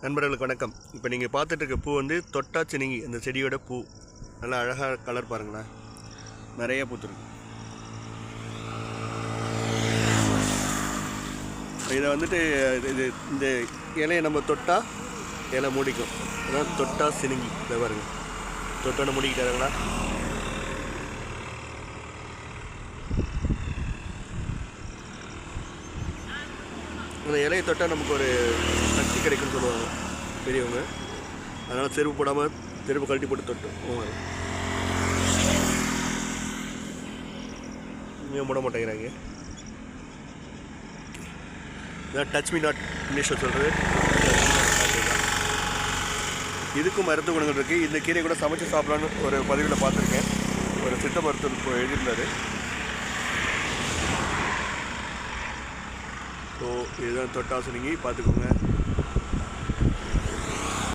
நண்பர்களுக்கு வணக்கம். இப்போ நீங்கள் பார்த்துட்டு இருக்க பூ வந்து தொட்டா சினிங்கி அந்த செடியோட பூ. நல்லா அழகாக கலர் பாருங்களேன். நிறைய பூத்துருக்கு. இதை வந்துட்டு இது- இது இந்த இலையை நம்ம தொட்டா இலை மூடிக்கும். அதான் தொட்டா சினிங்கி. இதை பாருங்க. தொட்டோன்னு மூடிக்கிட்டாருங்களா அந்த இலையை தொட்டால் நமக்கு ஒரு சக்தி கிடைக்கும்னு சொல்லுவாங்க பெரியவங்க. அதனால் செருப்பு போடாமல் செருப்பு கழட்டி போட்டு தொட்டு போவாங்க போட மாட்டேங்கிறாங்க. இதான் டச் மீ நாட் இங்கிலீஷில் சொல்கிறது இதுக்கும் மருத்துவ குணங்கள் இருக்குது இந்த கீரை கூட சமைச்சு சாப்பிடலான்னு ஒரு பதிவில் பார்த்துருக்கேன். ஒரு சித்த மருத்துவர் இப்போ ஸோ இதுதான் தொட்டா சொன்னீங்க பார்த்துக்கோங்க.